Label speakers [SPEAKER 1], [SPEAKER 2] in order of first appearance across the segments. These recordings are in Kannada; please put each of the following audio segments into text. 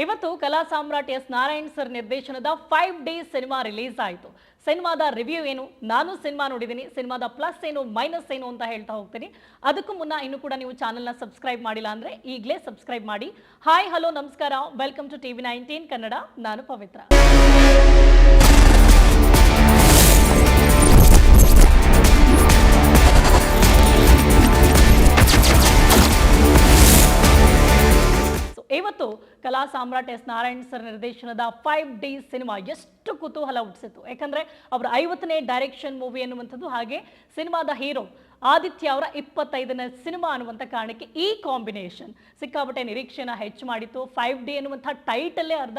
[SPEAKER 1] ಇವತ್ತು ಕಲಾ ಸಾಮ್ರಾಟ್ ಎಸ್ ನಾರಾಯಣ್ ಸರ್ ನಿರ್ದೇಶನದ ಫೈವ್ ಡೇಸ್ ಸಿನಿಮಾ ರಿಲೀಸ್ ಆಯಿತು. ಸಿನಿಮಾದ ರಿವ್ಯೂ ಏನು? ನಾನು ಸಿನಿಮಾ ನೋಡಿದ್ದೀನಿ. ಸಿನಿಮಾದ ಪ್ಲಸ್ ಏನು ಮೈನಸ್ ಏನು ಅಂತ ಹೇಳ್ತಾ ಹೋಗ್ತೀನಿ. ಅದಕ್ಕೂ ಮುನ್ನ ಇನ್ನು ಕೂಡ ನೀವು ಚಾನಲ್ನ ಸಬ್ಸ್ಕ್ರೈಬ್ ಮಾಡಿಲ್ಲ ಅಂದರೆ ಈಗಲೇ ಸಬ್ಸ್ಕ್ರೈಬ್ ಮಾಡಿ. ಹಾಯ್ ಹಲೋ ನಮಸ್ಕಾರ. Welcome to TV nineteen Kannada ನಾನು ಪವಿತ್ರ. ಇವತ್ತು ಕಲಾ ಸಾಮ್ರಾಟ್ ಎಸ್ ನಾರಾಯಣ್ ಸರ್ ನಿರ್ದೇಶನದ ಫೈವ್ ಡೇಸ್ ಸಿನಿಮಾ ಎಷ್ಟು ಕುತೂಹಲ ಹುಟ್ಟಿಸಿತ್ತು ಯಾಕಂದ್ರೆ ಅವರ ಐವತ್ತನೇ ಡೈರೆಕ್ಷನ್ ಮೂವಿ ಅನ್ನುವಂಥದ್ದು ಹಾಗೆ ಸಿನಿಮಾದ ಹೀರೋ ಆದಿತ್ಯ ಅವರ ಇಪ್ಪತ್ತೈದನೇ ಸಿನಿಮಾ ಅನ್ನುವಂಥ ಕಾರಣಕ್ಕೆ ಈ ಕಾಂಬಿನೇಷನ್ ಸಿಕ್ಕಾಪಟ್ಟೆ ನಿರೀಕ್ಷೆನ ಹೆಚ್ಚು ಮಾಡಿತ್ತು. ಫೈವ್ ಡಿ ಅನ್ನುವಂಥ ಟೈಟಲ್ಲೇ ಅರ್ಧ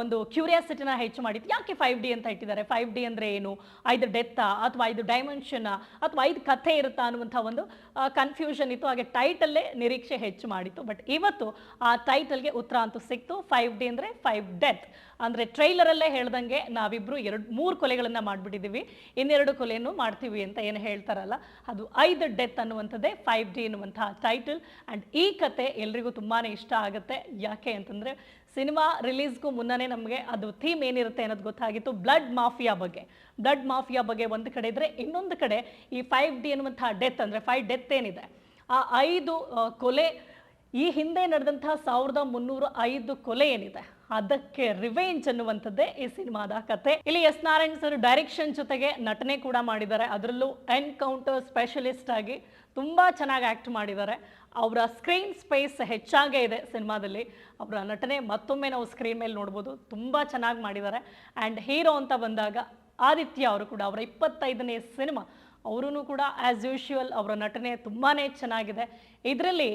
[SPEAKER 1] ಒಂದು ಕ್ಯೂರಿಯಾಸಿಟಿನ ಹೆಚ್ಚು ಮಾಡಿತ್ತು. ಯಾಕೆ ಫೈವ್ ಡಿ ಅಂತ ಇಟ್ಟಿದ್ದಾರೆ? ಫೈವ್ ಡಿ ಅಂದರೆ ಏನು? ಐದು ಡೆತ್ತಾ ಅಥವಾ ಐದು ಡೈಮೆನ್ಷನ್ ಅಥವಾ ಐದು ಕಥೆ ಇರುತ್ತಾ ಅನ್ನುವಂಥ ಒಂದು ಕನ್ಫ್ಯೂಷನ್ ಇತ್ತು. ಹಾಗೆ ಟೈಟಲ್ಲೇ ನಿರೀಕ್ಷೆ ಹೆಚ್ಚು ಮಾಡಿತ್ತು. ಬಟ್ ಇವತ್ತು ಆ ಟೈಟಲ್ಗೆ ಉತ್ತರ ಅಂತೂ ಸಿಕ್ತು. ಫೈವ್ ಡಿ ಅಂದರೆ ಫೈವ್ ಡೆತ್ ಅಂದರೆ ಟ್ರೈಲರಲ್ಲೇ ಹೇಳ್ದಂಗೆ ನಾವಿಬ್ಬರು ಎರಡು, ಮೂರು ಕೊಲೆಗಳನ್ನು ಮಾಡಿಬಿಟ್ಟಿದ್ದೀವಿ. ಇನ್ನೆರಡು ಕೊಲೆಯನ್ನು ಮಾಡ್ತೀವಿ ಅಂತ ಏನು ಹೇಳ್ತಾರಲ್ಲ. ಅದು ಐದು ಡೆತ್ ಅನ್ನುವಂಥದ್ದೇ ಫೈವ್ ಡಿ ಅನ್ನುವಂಥ ಟೈಟಲ್ ಆ್ಯಂಡ್ ಈ ಕತೆ ಎಲ್ರಿಗೂ ತುಂಬಾ ಇಷ್ಟ ಆಗುತ್ತೆ. ಯಾಕೆ ಅಂತಂದರೆ ಸಿನಿಮಾ ರಿಲೀಸ್ಗೂ ಮುನ್ನನೇ ನಮಗೆ ಅದು ಥೀಮ್ ಏನಿರುತ್ತೆ ಅನ್ನೋದು ಗೊತ್ತಾಗಿತ್ತು, ಬ್ಲಡ್ ಮಾಫಿಯಾ ಬಗ್ಗೆ. ಬ್ಲಡ್ ಮಾಫಿಯಾ ಬಗ್ಗೆ ಒಂದು ಕಡೆ ಇದ್ದರೆ ಇನ್ನೊಂದು ಕಡೆ ಈ ಫೈವ್ ಡಿ ಅನ್ನುವಂಥ ಡೆತ್ ಅಂದರೆ ಫೈವ್ ಡೆತ್ ಏನಿದೆ. ಆ ಐದು ಕೊಲೆ ಈ ಹಿಂದೆ ನಡೆದಂತಹ ಸಾವಿರದ ಮುನ್ನೂರ ಐದು ಕೊಲೆ ಏನಿದೆ, ಅದಕ್ಕೆ ರಿವೆಂಜ್ ಅನ್ನುವಂಥದ್ದೇ ಈ ಸಿನಿಮಾದ ಕತೆ. ಇಲ್ಲಿ ಎಸ್ ನಾರಾಯಣ್ ಸರ್ ಡೈರೆಕ್ಷನ್ ಜೊತೆಗೆ ನಟನೆ ಕೂಡ ಮಾಡಿದ್ದಾರೆ. ಅದರಲ್ಲೂ ಎನ್ಕೌಂಟರ್ ಸ್ಪೆಷಲಿಸ್ಟ್ ಆಗಿ ತುಂಬ ಚೆನ್ನಾಗಿ ಆ್ಯಕ್ಟ್ ಮಾಡಿದ್ದಾರೆ. ಅವರ ಸ್ಕ್ರೀನ್ ಸ್ಪೇಸ್ ಹೆಚ್ಚಾಗೇ ಇದೆ ಸಿನಿಮಾದಲ್ಲಿ. ಅವರ ನಟನೆ ಮತ್ತೊಮ್ಮೆ ನಾವು ಸ್ಕ್ರೀನ್ ಮೇಲೆ ನೋಡ್ಬೋದು. ತುಂಬ ಚೆನ್ನಾಗಿ ಮಾಡಿದ್ದಾರೆ. ಆ್ಯಂಡ್ ಹೀರೋ ಅಂತ ಬಂದಾಗ ಆದಿತ್ಯ ಅವರು ಕೂಡ ಅವರ ಇಪ್ಪತ್ತೈದನೇ ಸಿನಿಮಾ ಅವರೂ ಕೂಡ ಆ್ಯಸ್ ಯೂಶುವಲ್ ಅವರ ನಟನೆ ತುಂಬಾ ಚೆನ್ನಾಗಿದೆ. ಇದರಲ್ಲಿ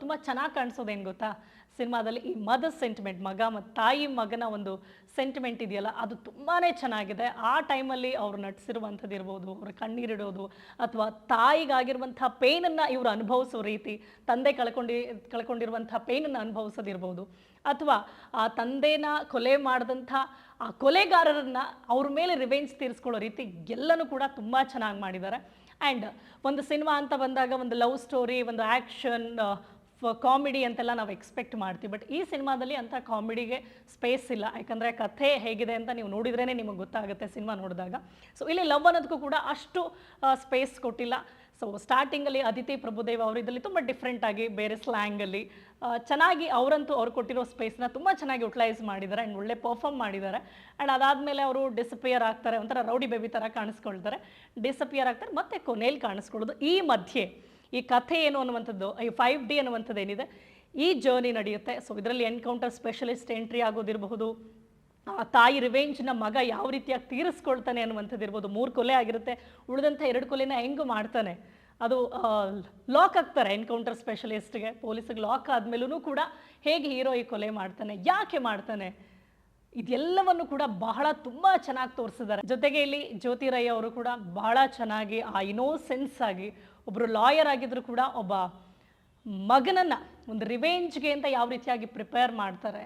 [SPEAKER 1] ತುಂಬ ಚೆನ್ನಾಗಿ ಕಾಣಿಸೋದೇನು ಗೊತ್ತಾ? ಸಿನಿಮಾದಲ್ಲಿ ಈ ಮದ ಸೆಂಟಿಮೆಂಟ್ ಮಗ ಮತ್ತು ತಾಯಿ ಮಗನ ಒಂದು ಸೆಂಟಿಮೆಂಟ್ ಇದೆಯಲ್ಲ, ಅದು ತುಂಬಾ ಚೆನ್ನಾಗಿದೆ. ಆ ಟೈಮಲ್ಲಿ ಅವರು ನಟಿಸಿರುವಂಥದ್ದು ಇರ್ಬೋದು, ಅವ್ರ ಕಣ್ಣೀರಿಡೋದು, ಅಥವಾ ತಾಯಿಗಾಗಿರುವಂಥ ಪೇನನ್ನು ಇವರು ಅನುಭವಿಸೋ ರೀತಿ, ತಂದೆ ಕಳ್ಕೊಂಡಿ, ಕಳ್ಕೊಂಡಿರುವಂಥ ಪೇನನ್ನು ಅನುಭವಿಸೋದಿರ್ಬೋದು ಅಥವಾ ಆ ತಂದೆನ ಕೊಲೆ ಮಾಡಿದಂಥ ಆ ಕೊಲೆಗಾರರನ್ನು ಅವ್ರ ಮೇಲೆ ರಿವೆಂಜ್ ತೀರಿಸ್ಕೊಳ್ಳೋ ರೀತಿ ಎಲ್ಲನೂ ಕೂಡ ತುಂಬ ಚೆನ್ನಾಗಿ ಮಾಡಿದ್ದಾರೆ ಆ್ಯಂಡ್ ಒಂದು ಸಿನಿಮಾ ಅಂತ ಬಂದಾಗ ಒಂದು ಲವ್ ಸ್ಟೋರಿ ಒಂದು ಆ್ಯಕ್ಷನ್ ಕಾಮಿಡಿ ಅಂತೆಲ್ಲ ನಾವು ಎಕ್ಸ್ಪೆಕ್ಟ್ ಮಾಡ್ತೀವಿ. ಬಟ್ ಈ ಸಿನಿಮಾದಲ್ಲಿ ಅಂಥ ಕಾಮಿಡಿಗೆ ಸ್ಪೇಸ್ ಇಲ್ಲ. ಯಾಕಂದರೆ ಕಥೆ ಹೇಗಿದೆ ಅಂತ ನೀವು ನೋಡಿದ್ರೇ ನಿಮಗೆ ಗೊತ್ತಾಗುತ್ತೆ ಸಿನಿಮಾ ನೋಡಿದಾಗ. ಸೊ ಇಲ್ಲಿ ಲವ್ ಅನ್ನೋದಕ್ಕೂ ಕೂಡ ಅಷ್ಟು ಸ್ಪೇಸ್ ಕೊಟ್ಟಿಲ್ಲ. ಸೊ ಸ್ಟಾರ್ಟಿಂಗಲ್ಲಿ ಅದಿತಿ ಪ್ರಭುದೇವ ಅವರು ಇದರಲ್ಲಿ ತುಂಬ ಡಿಫ್ರೆಂಟಾಗಿ ಬೇರೆ ಸ್ಲ್ಯಾಂಗಲ್ಲಿ ಚೆನ್ನಾಗಿ ಅವರಂತೂ ಅವ್ರು ಕೊಟ್ಟಿರೋ ಸ್ಪೇಸ್ನ ತುಂಬ ಚೆನ್ನಾಗಿ ಯುಟಿಲೈಸ್ ಮಾಡಿದ್ದಾರೆ ಆ್ಯಂಡ್ ಒಳ್ಳೆ ಪರ್ಫಾರ್ಮ್ ಮಾಡಿದ್ದಾರೆ. ಆ್ಯಂಡ್ ಅದಾದಮೇಲೆ ಅವರು ಡಿಸಪಿಯರ್ ಆಗ್ತಾರೆ, ಒಂಥರ ರೌಡಿ ಬೇಬಿ ಥರ ಕಾಣಿಸ್ಕೊಳ್ತಾರೆ. ಡಿಸಪಿಯರ್ ಆಗ್ತಾರೆ, ಮತ್ತೆ ಕೊನೆಯಲ್ಲಿ ಕಾಣಿಸ್ಕೊಳ್ಳೋದು. ಈ ಮಧ್ಯೆ ಈ ಕಥೆ ಏನು ಅನ್ನುವಂಥದ್ದು, ಈ ಫೈವ್ ಡಿ ಅನ್ನುವಂಥದ್ದು ಏನಿದೆ, ಈ ಜರ್ನಿ ನಡೆಯುತ್ತೆ. ಸೊ ಇದರಲ್ಲಿ ಎನ್ಕೌಂಟರ್ ಸ್ಪೆಷಲಿಸ್ಟ್ ಎಂಟ್ರಿ ಆಗೋದಿರಬಹುದು ಆ ತಾಯಿ ರಿವೆಂಜ್ನ ಮಗ ಯಾವ ರೀತಿಯಾಗಿ ತೀರಿಸ್ಕೊಳ್ತಾನೆ ಅನ್ನುವಂಥದ್ದು ಇರ್ಬೋದು. ಮೂರು ಕೊಲೆ ಆಗಿರುತ್ತೆ. ಉಳಿದಂಥ ಎರಡು ಕೊಲೆನ ಹೆಂಗು ಮಾಡ್ತಾನೆ. ಅದು ಲಾಕ್ ಆಗ್ತಾರೆ ಎನ್ಕೌಂಟರ್ ಸ್ಪೆಷಲಿಸ್ಟ್ಗೆ ಪೊಲೀಸಿಗೆ ಲಾಕ್ ಆದಮೇಲೂ ಕೂಡ ಹೇಗೆ ಹೀರೋ ಈ ಕೊಲೆ ಮಾಡ್ತಾನೆ, ಯಾಕೆ ಮಾಡ್ತಾನೆ, ಇದೆಲ್ಲವನ್ನು ಕೂಡ ಬಹಳ ತುಂಬ ಚೆನ್ನಾಗಿ ತೋರಿಸಿದ್ದಾರೆ. ಜೊತೆಗೆ ಇಲ್ಲಿ ಜ್ಯೋತಿ ಅವರು ಕೂಡ ಬಹಳ ಚೆನ್ನಾಗಿ, ಆ ಇನೋಸೆನ್ಸ್ ಆಗಿ ಒಬ್ಬರು ಲಾಯರ್ ಆಗಿದ್ರು ಕೂಡ ಒಬ್ಬ ಮಗನನ್ನ ಒಂದು ರಿವೆಂಜ್ಗೆ ಅಂತ ಯಾವ ರೀತಿಯಾಗಿ ಪ್ರಿಪೇರ್ ಮಾಡ್ತಾರೆ.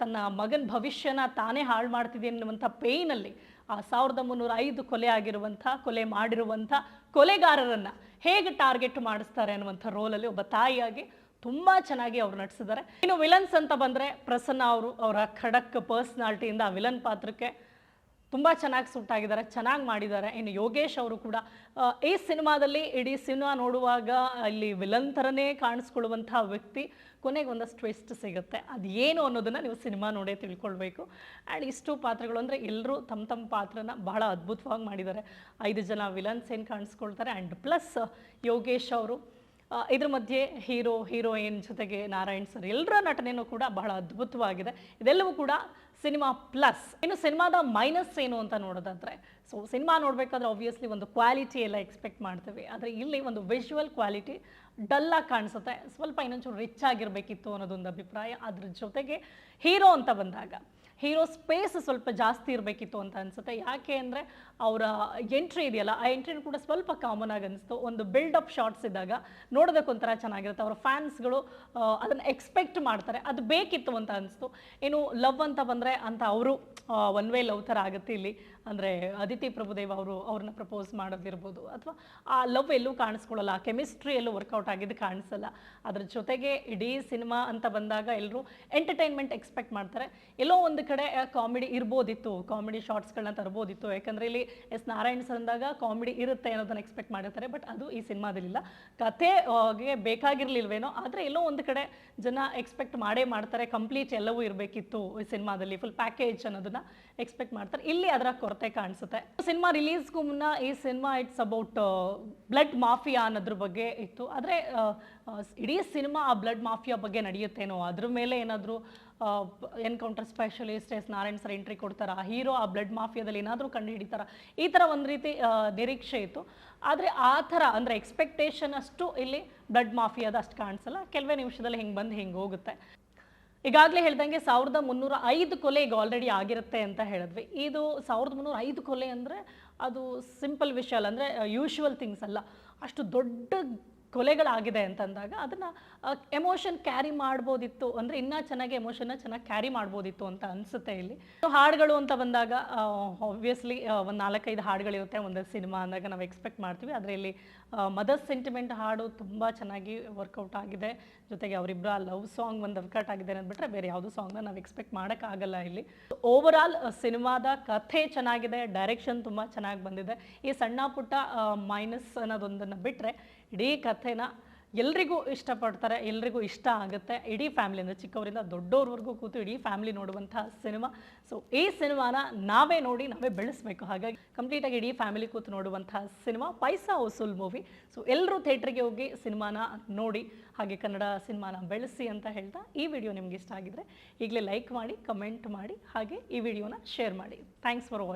[SPEAKER 1] ತನ್ನ ಮಗನ ಭವಿಷ್ಯನ ತಾನೇ ಹಾಳು ಮಾಡ್ತಿದೆ ಅನ್ನುವಂಥ ಪೇಯ್ನಲ್ಲಿ ಆ ಸಾವಿರದ ಮುನ್ನೂರ ಐದು ಕೊಲೆ ಆಗಿರುವಂಥ, ಕೊಲೆ ಮಾಡಿರುವಂಥ ಕೊಲೆಗಾರರನ್ನು ಹೇಗೆ ಟಾರ್ಗೆಟ್ ಮಾಡಿಸ್ತಾರೆ ಅನ್ನುವಂಥ ರೋಲಲ್ಲಿ ಒಬ್ಬ ತಾಯಿಯಾಗಿ ತುಂಬ ಚೆನ್ನಾಗಿ ಅವ್ರು ನಟಿಸಿದ್ದಾರೆ. ಇನ್ನು ವಿಲನ್ಸ್ ಅಂತ ಬಂದರೆ ಪ್ರಸನ್ನ ಅವರು ಅವರ ಖಡಕ್ ಪರ್ಸ್ನಾಲ್ಟಿಯಿಂದ ಆ ವಿಲನ್ ಪಾತ್ರಕ್ಕೆ ತುಂಬ ಚೆನ್ನಾಗಿ ಸೂಟ್ ಆಗಿದ್ದಾರೆ, ಚೆನ್ನಾಗಿ ಮಾಡಿದ್ದಾರೆ. ಇನ್ನು ಯೋಗೇಶ್ ಅವರು ಕೂಡ ಈ ಸಿನಿಮಾದಲ್ಲಿ ಇಡೀ ಸಿನಿಮಾ ನೋಡುವಾಗ ಅಲ್ಲಿ ವಿಲನ್ ಥರನೇ ಕಾಣಿಸ್ಕೊಳ್ಳುವಂಥ ವ್ಯಕ್ತಿ, ಕೊನೆಗೆ ಒಂದಷ್ಟು ಟ್ವಿಸ್ಟ್ ಸಿಗುತ್ತೆ. ಅದು ಏನು ಅನ್ನೋದನ್ನು ನೀವು ಸಿನಿಮಾ ನೋಡೇ ತಿಳ್ಕೊಳ್ಬೇಕು. ಆ್ಯಂಡ್ ಇಷ್ಟು ಪಾತ್ರಗಳು ಅಂದರೆ ಎಲ್ಲರೂ ತಮ್ಮ ತಮ್ಮ ಪಾತ್ರನ ಬಹಳ ಅದ್ಭುತವಾಗಿ ಮಾಡಿದ್ದಾರೆ. ಐದು ಜನ ವಿಲನ್ಸ್ ಏನು ಕಾಣಿಸ್ಕೊಳ್ತಾರೆ ಆ್ಯಂಡ್ ಪ್ಲಸ್ ಯೋಗೇಶ್ ಅವರು ಇದ್ರ ಮಧ್ಯೆ ಹೀರೋ, ಹೀರೋಯಿನ್ ಜೊತೆಗೆ ನಾರಾಯಣ್ ಸರ್ ಎಲ್ಲರ ನಟನೆಯೂ ಕೂಡ ಬಹಳ ಅದ್ಭುತವಾಗಿದೆ. ಇದೆಲ್ಲವೂ ಕೂಡ ಸಿನಿಮಾ ಪ್ಲಸ್. ಇನ್ನು ಸಿನಿಮಾದ ಮೈನಸ್ ಏನು ಅಂತ ನೋಡೋದಾದ್ರೆ, ಸೊ ಸಿನಿಮಾ ನೋಡಬೇಕಾದ್ರೆ ಆಬ್ವಿಯಸ್ಲಿ ಒಂದು ಕ್ವಾಲಿಟಿ ಎಲ್ಲ ಎಕ್ಸ್ಪೆಕ್ಟ್ ಮಾಡ್ತೀವಿ. ಆದರೆ ಇಲ್ಲಿ ಒಂದು ವಿಜುವಲ್ ಕ್ವಾಲಿಟಿ ಡಲ್ಲಾಗಿ ಕಾಣಿಸುತ್ತೆ. ಸ್ವಲ್ಪ ಇನ್ನೊಂಚೂರು ರಿಚ್ ಆಗಿರಬೇಕಿತ್ತು ಅನ್ನೋದೊಂದು ಅಭಿಪ್ರಾಯ. ಅದ್ರ ಜೊತೆಗೆ ಹೀರೋ ಅಂತ ಬಂದಾಗ ಹೀರೋ ಸ್ಪೇಸ್ ಸ್ವಲ್ಪ ಜಾಸ್ತಿ ಇರಬೇಕಿತ್ತು ಅಂತ ಅನಿಸುತ್ತೆ. ಯಾಕೆ ಅಂದರೆ ಅವರ ಎಂಟ್ರಿ ಇದೆಯಲ್ಲ, ಆ ಎಂಟ್ರಿನೂ ಕೂಡ ಸ್ವಲ್ಪ ಕಾಮನ್ ಆಗಿ ಅನಿಸ್ತು. ಒಂದು ಬಿಲ್ಡಪ್ ಶಾರ್ಟ್ಸ್ ಇದ್ದಾಗ ನೋಡೋದಕ್ಕೆ ಒಂಥರ ಚೆನ್ನಾಗಿರುತ್ತೆ. ಅವರ ಫ್ಯಾನ್ಸ್ಗಳು ಅದನ್ನು ಎಕ್ಸ್ಪೆಕ್ಟ್ ಮಾಡ್ತಾರೆ. ಅದು ಬೇಕಿತ್ತು ಅಂತ ಅನಿಸ್ತು. ಇನ್ನು ಲವ್ ಅಂತ ಬಂದರೆ ಅಂತ ಅವರು ಒನ್ ವೇ ಲವ್ ಥರ ಆಗುತ್ತೆ ಇಲ್ಲಿ. ಅಂದರೆ ಅದಿತಿ ಪ್ರಭುದೇವ್ ಅವರು ಅವ್ರನ್ನ ಪ್ರಪೋಸ್ ಮಾಡೋದಿರ್ಬೋದು. ಅಥವಾ ಆ ಲವ್ ಎಲ್ಲೂ ಕಾಣಿಸ್ಕೊಳ್ಳಲ್ಲ. ಆ ಕೆಮಿಸ್ಟ್ರಿ ಎಲ್ಲೂ ವರ್ಕೌಟ್ ಆಗಿದ್ದು ಕಾಣಿಸಲ್ಲ. ಅದ್ರ ಜೊತೆಗೆ ಇಡೀ ಸಿನಿಮಾ ಅಂತ ಬಂದಾಗ ಎಲ್ಲರೂ ಎಂಟರ್ಟೈನ್ಮೆಂಟ್ ಎಕ್ಸ್ಪೆಕ್ಟ್ ಮಾಡ್ತಾರೆ. ಎಲ್ಲೋ ಒಂದು ಕಡೆ ಕಾಮಿಡಿ ಇರ್ಬೋದಿತ್ತು. ಕಾಮಿಡಿ ಶಾರ್ಟ್ಸ್ಗಳನ್ನ ತರ್ಬೋದಿತ್ತು. ಯಾಕಂದರೆ ಇಲ್ಲಿ ಎಸ್ ನಾರಾಯಣ್ ಸರ್ ಅಂದಾಗ ಕಾಮಿಡಿ ಇರುತ್ತೆ ಅನ್ನೋದನ್ನ ಎಕ್ಸ್ಪೆಕ್ಟ್ ಮಾಡಿರ್ತಾರೆ. ಬಟ್ ಅದು ಈ ಸಿನಿಮಾದಲ್ಲಿಲ್ಲ ಕಥೆಗೆ ಬೇಕಾಗಿರ್ಲಿಲ್ವೇನೋ, ಆದರೆ ಎಲ್ಲೋ ಒಂದು ಕಡೆ ಜನ ಎಕ್ಸ್ಪೆಕ್ಟ್ ಮಾಡೇ ಮಾಡ್ತಾರೆ. ಕಂಪ್ಲೀಟ್ ಎಲ್ಲವೂ ಇರಬೇಕಿತ್ತು ಈ ಸಿನಿಮಾದಲ್ಲಿ ಫುಲ್ ಪ್ಯಾಕೇಜ್ ಅನ್ನೋದನ್ನ ಎಕ್ಸ್ಪೆಕ್ಟ್ ಮಾಡ್ತಾರೆ. ಇಲ್ಲಿ ಅದರ ಕೊರತೆ ಕಾಣಿಸುತ್ತೆ. ಸಿನಿಮಾ ರಿಲೀಸ್ಗೂ ಮುನ್ನ ಈ cinema it's about blood mafia ಅನ್ನೋದ್ರ ಬಗ್ಗೆ ಇತ್ತು. ಆದರೆ ಇಡೀ ಸಿನಿಮಾ ಆ ಬ್ಲಡ್ ಮಾಫಿಯಾ ಬಗ್ಗೆ ನಡೆಯುತ್ತೇನೋ ಅದ್ರ ಮೇಲೆ ಏನಾದರೂ encounter specialist S Narayan sir entry ಕೊಡ್ತಾರಾ? ಹೀರೋ ಆ ಬ್ಲಡ್ ಮಾಫಿಯಾದಲ್ಲಿ ಏನಾದರೂ ಕಂಡು ಹಿಡಿತಾರ ಈ ಥರ ಒಂದು ರೀತಿ ನಿರೀಕ್ಷೆ ಇತ್ತು. ಆದರೆ ಆ ಥರ ಅಂದರೆ ಎಕ್ಸ್ಪೆಕ್ಟೇಷನ್ ಅಷ್ಟು ಇಲ್ಲಿ ಬ್ಲಡ್ ಮಾಫಿಯಾದ ಅಷ್ಟು ಕಾಣಿಸಲ್ಲ. ಕೆಲವೇ ನಿಮಿಷದಲ್ಲಿ ಹಿಂಗೆ ಬಂದು ಹಿಂಗೆ ಹೋಗುತ್ತೆ. ಈಗಾಗಲೇ ಹೇಳ್ದಂಗೆ ಸಾವಿರದ ಮುನ್ನೂರ ಐದು ಕೊಲೆ ಈಗ ಆಲ್ರೆಡಿ ಆಗಿರುತ್ತೆ ಅಂತ ಹೇಳಿದ್ವಿ. ಇದು ಸಾವಿರದ ಮುನ್ನೂರ ಐದು ಕೊಲೆ ಅಂದರೆ ಅದು ಸಿಂಪಲ್ ವಿಷಯ ಅಲ್ಲ, ಅಂದರೆ ಯೂಶುವಲ್ ಥಿಂಗ್ಸ್ ಅಲ್ಲ. ಅಷ್ಟು ದೊಡ್ಡ ಕೊಲೆಗಳಾಗಿದೆ ಅಂತಂದಾಗ ಅದನ್ನು ಎಮೋಷನ್ ಕ್ಯಾರಿ ಮಾಡ್ಬೋದಿತ್ತು, ಅಂದರೆ ಇನ್ನೂ ಚೆನ್ನಾಗಿ ಎಮೋಷನ್ನ ಚೆನ್ನಾಗಿ ಕ್ಯಾರಿ ಮಾಡ್ಬೋದಿತ್ತು ಅಂತ ಅನಿಸುತ್ತೆ ಇಲ್ಲಿ. ಹಾಡುಗಳು ಅಂತ ಬಂದಾಗ ಆಬ್ವಿಯಸ್ಲಿ ಒಂದು ನಾಲ್ಕೈದು ಹಾಡುಗಳಿರುತ್ತೆ, ಒಂದು ಸಿನಿಮಾ ಅಂದಾಗ ನಾವು ಎಕ್ಸ್ಪೆಕ್ಟ್ ಮಾಡ್ತೀವಿ. ಆದರೆ ಇಲ್ಲಿ ಮದರ್ಸ್ ಸೆಂಟಿಮೆಂಟ್ ಹಾಡು ತುಂಬ ಚೆನ್ನಾಗಿ ವರ್ಕೌಟ್ ಆಗಿದೆ. ಜೊತೆಗೆ ಅವರಿಬ್ಬರ ಲವ್ ಸಾಂಗ್ ಒಂದು ವರ್ಕೌಟ್ ಆಗಿದೆ ಅಂದ್ಬಿಟ್ರೆ ಬೇರೆ ಯಾವುದೋ ಸಾಂಗ್ನ ನಾವು ಎಕ್ಸ್ಪೆಕ್ಟ್ ಮಾಡೋಕ್ಕಾಗಲ್ಲ ಇಲ್ಲಿ. ಓವರ್ ಆಲ್ ಸಿನಿಮಾದ ಕಥೆ ಚೆನ್ನಾಗಿದೆ ಡೈರೆಕ್ಷನ್ ತುಂಬ ಚೆನ್ನಾಗಿ ಬಂದಿದೆ. ಈ ಸಣ್ಣ ಪುಟ್ಟ ಮೈನಸ್ ಅನ್ನೋದೊಂದನ್ನು ಬಿಟ್ಟರೆ ಇಡೀ ಕಥೆನ ಎಲ್ರಿಗೂ ಇಷ್ಟಪಡ್ತಾರೆ, ಎಲ್ರಿಗೂ ಇಷ್ಟ ಆಗುತ್ತೆ. ಇಡೀ ಫ್ಯಾಮಿಲಿಯಿಂದ ಚಿಕ್ಕವರಿಂದ ದೊಡ್ಡವ್ರವರೆಗೂ ಕೂತು ಇಡೀ ಫ್ಯಾಮಿಲಿ ನೋಡುವಂತಹ ಸಿನಿಮಾ ಸೊ ಈ ಸಿನಿಮಾನ ನಾವೇ ನೋಡಿ, ನಾವೇ ಬೆಳೆಸಬೇಕು. ಹಾಗಾಗಿ ಕಂಪ್ಲೀಟಾಗಿ ಇಡೀ ಫ್ಯಾಮಿಲಿ ಕೂತು ನೋಡುವಂತಹ cinema paisa vasool movie so ಎಲ್ಲರೂ ಥಿಯೇಟ್ರಿಗೆ ಹೋಗಿ ಸಿನಿಮಾನ ನೋಡಿ, ಹಾಗೆ ಕನ್ನಡ ಸಿನಿಮಾನ ಬೆಳೆಸಿ ಅಂತ ಹೇಳ್ತಾ ಈ ವಿಡಿಯೋ ನಿಮ್ಗೆ ಇಷ್ಟ ಆಗಿದ್ರೆ ಈಗಲೇ ಲೈಕ್ ಮಾಡಿ ಕಮೆಂಟ್ ಮಾಡಿ, ಹಾಗೆ ಈ ವಿಡಿಯೋನ ಶೇರ್ ಮಾಡಿ. Thanks for watching